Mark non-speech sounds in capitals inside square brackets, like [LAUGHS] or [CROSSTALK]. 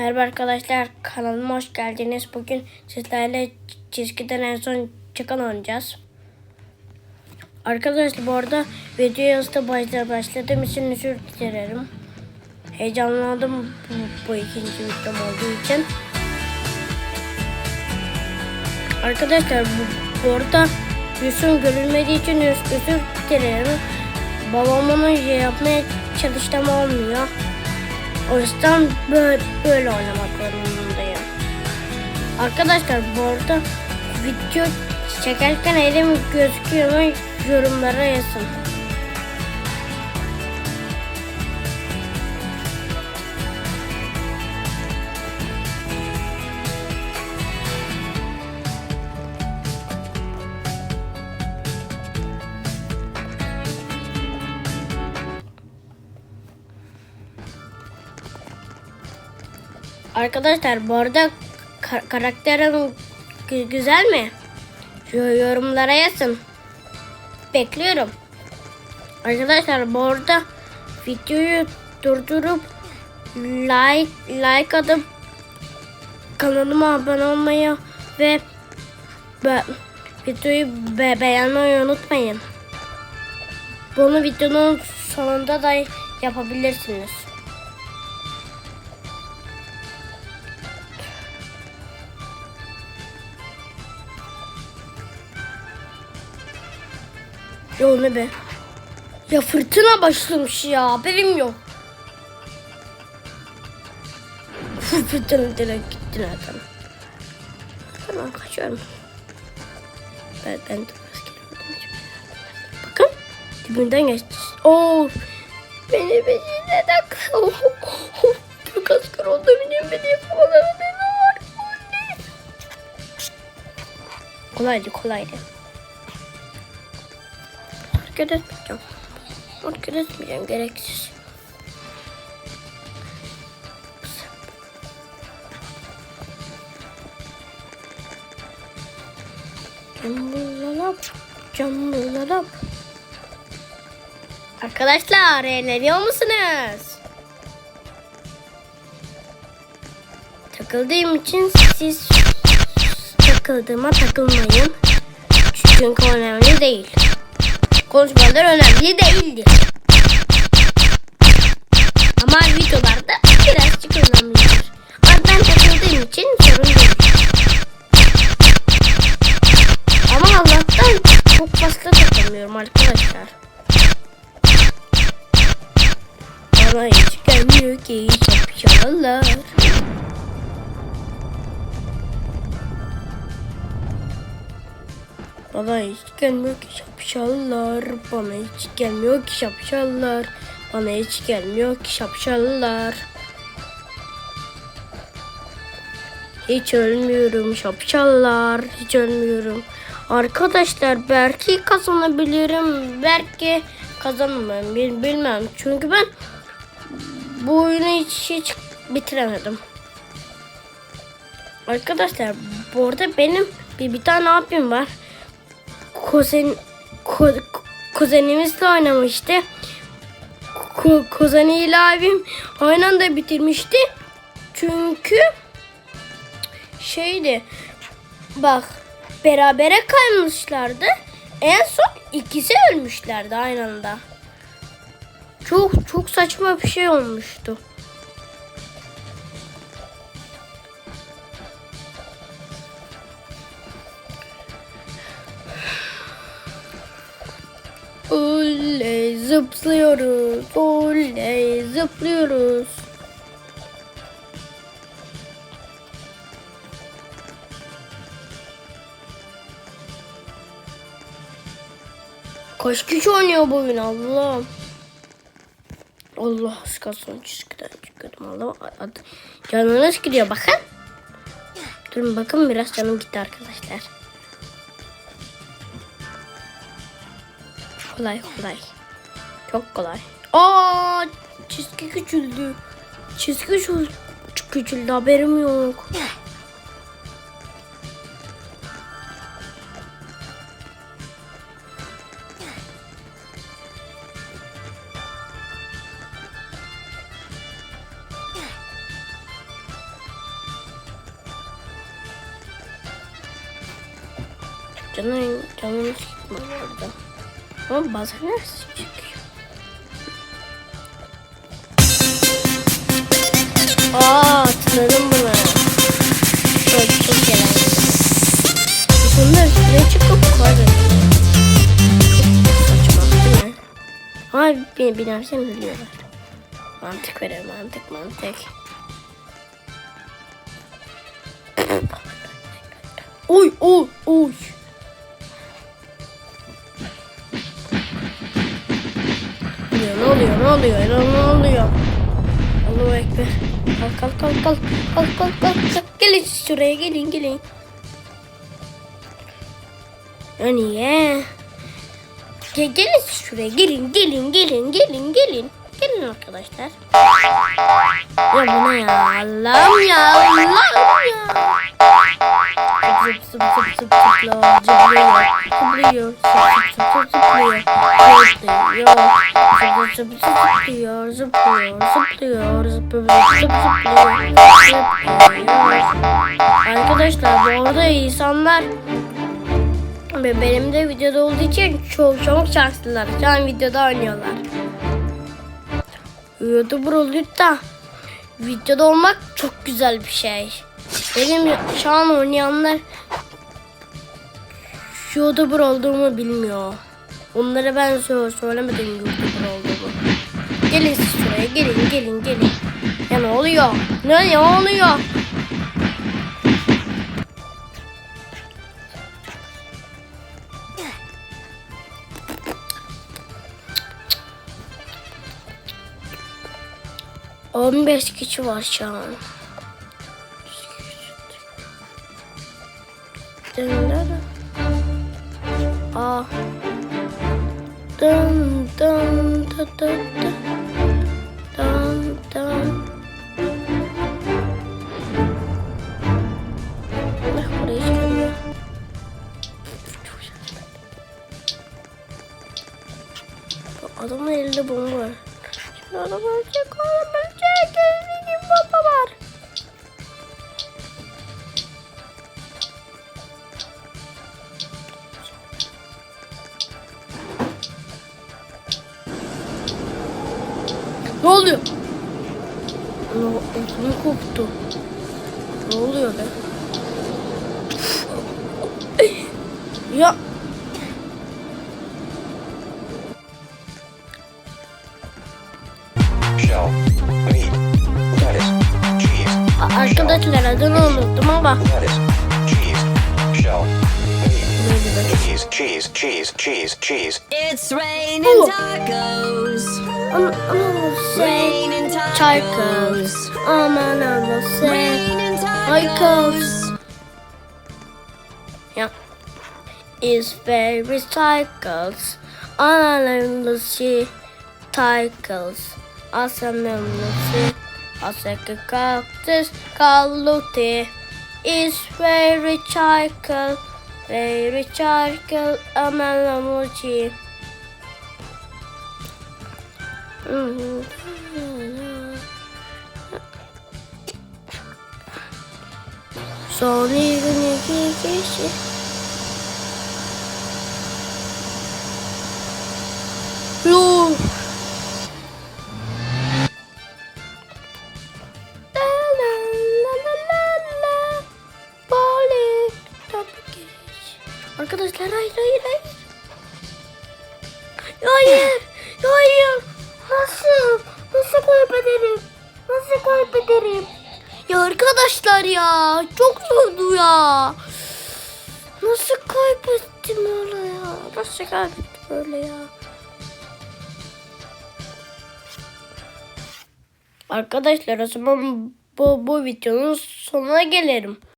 Merhaba arkadaşlar kanalıma hoş geldiniz. Bugün sizlerle çizgiden en son çıkan oynayacağız. Arkadaşlar bu arada videoya hızlı başla başladığım için özür dilerim. Heyecanlandım bu, bu ikinci videom olduğu için. Arkadaşlar bu, bu arada yüzüm görülmediği için öz, özür dilerim. Babamın şey yapmaya çalıştım olmuyor. O yüzden böyle, böyle oynamak zorundayım. Arkadaşlar bu arada video çekerken elim gözüküyor mu yorumlara yazın. Arkadaşlar bu arada ka- karakterim gü- güzel mi? Yorumlara yazın. Bekliyorum. Arkadaşlar bu arada videoyu durdurup like like atıp kanalıma abone olmayı ve be- videoyu be- beğenmeyi unutmayın. Bunu videonun sonunda da yapabilirsiniz. Ya ne be? Ya fırtına başlamış ya. Haberim yok. fırtına direkt gitti nereden? Tamam kaçıyorum. Ben, ben geliyorum. Bakın dibinden geçti. Oo, beni beni neden [LAUGHS] Çok asker oldu benim beni? Oley. Kolaydı kolaydı. Hareket etmeyeceğim. Hareket etmeyeceğim gereksiz. Cambulalap, cambulalap. Arkadaşlar eğleniyor musunuz? Takıldığım için siz takıldığıma takılmayın. Çünkü önemli değil. Konuşmalar önemli değildi. Ama videolarda birazcık önemlidir. Ama ben takıldığım için sorun değil. Ama Allah'tan çok fazla takılmıyorum arkadaşlar. Bana hiç gelmiyor ki şapşallar. Bana hiç gelmiyor ki şapşallar. Bana hiç gelmiyor ki şapşallar. Bana hiç gelmiyor ki şapşallar. Hiç ölmüyorum şapşallar. Hiç ölmüyorum. Arkadaşlar belki kazanabilirim. Belki kazanamam. bil- Bilmem. Çünkü ben bu oyunu hiç, hiç bitiremedim. Arkadaşlar bu arada benim bir, bir tane abim var. Kuzen, ku, kuzenimizle oynamıştı. Ku, kuzeniyle abim aynı anda bitirmişti. Çünkü şeydi bak berabere kalmışlardı. En son ikisi ölmüşlerdi aynı anda. Çok çok saçma bir şey olmuştu. Oley zıplıyoruz. Oley zıplıyoruz. Kaç kişi oynuyor bu oyun Allah'ım. Allah az kalsın çizgiden çıkıyordum Allah'ım. Canınız gidiyor bakın. Durun bakın biraz canım gitti arkadaşlar. kolay kolay. Çok kolay. Aa çizgi küçüldü. Çizgi küçüldü haberim yok. Canım, canım sıkma orada. Ama bazen her çıkıyor. Aa hatırladım bunu. Çok çok eğlenceli. Bunlar üstüne çıkıp mi? Hayır beni binersen ölüyorlar. Mantık verir mantık mantık. Oy oy oy. Ne oluyor ne oluyor ne oluyor? Allahu Ekber. Kalk kalk kalk kalk kalk kalk kalk kalk. Gelin şuraya gelin gelin. Ya niye? Gel, gelin şuraya gelin gelin gelin gelin gelin. Gelin arkadaşlar. Ya bu ne ya? Allah'ım ya Allah'ım ya. Zıp zıp zıp zıp zıplıyor, zıplıyor, zıplıyor, zıp zıp zıp zıp zıplıyor, zıp zıp zıp zıp zıplıyor, Arkadaşlar bu arada insanlar ve benim de videoda olduğu için çok çok şanslılar. Şu an videoda oynuyorlar. YouTuber olup da videoda olmak çok güzel bir şey. Benim şu an oynayanlar YouTuber olduğumu bilmiyor. Onlara ben sö- söylemedim YouTuber olduğumu. Gelin siz şuraya gelin gelin gelin. Ya ne oluyor? Ne, ne oluyor? On beş kişi var şu an. Dın. Aa. Dın dın dın dın dın. Dın Adamın elinde bomba var. Şimdi adam ölecek, adam ölecek. Elinde bomba var. Ne oluyor? Ne koptu? Ne oluyor be? ya Roma. Lettuce, cheese, shell. Cheese, cheese, cheese, cheese, cheese. It's raining Ooh. tacos. I'm, I'm almost sick. Raining tacos. Oh man, I'm almost sick. Raining tacos. Yeah. It's very tacos. All alone the sea. Tacos. All alone the sea. I'll take a cactus, call Is very cycle. Very cycle. Analyze. Son gün iki kişi. Kaybederim? Ya arkadaşlar ya. Çok zordu ya. Nasıl kaybettim öyle ya? Nasıl kaybettim öyle ya? Arkadaşlar o zaman bu, bu videonun sonuna gelelim.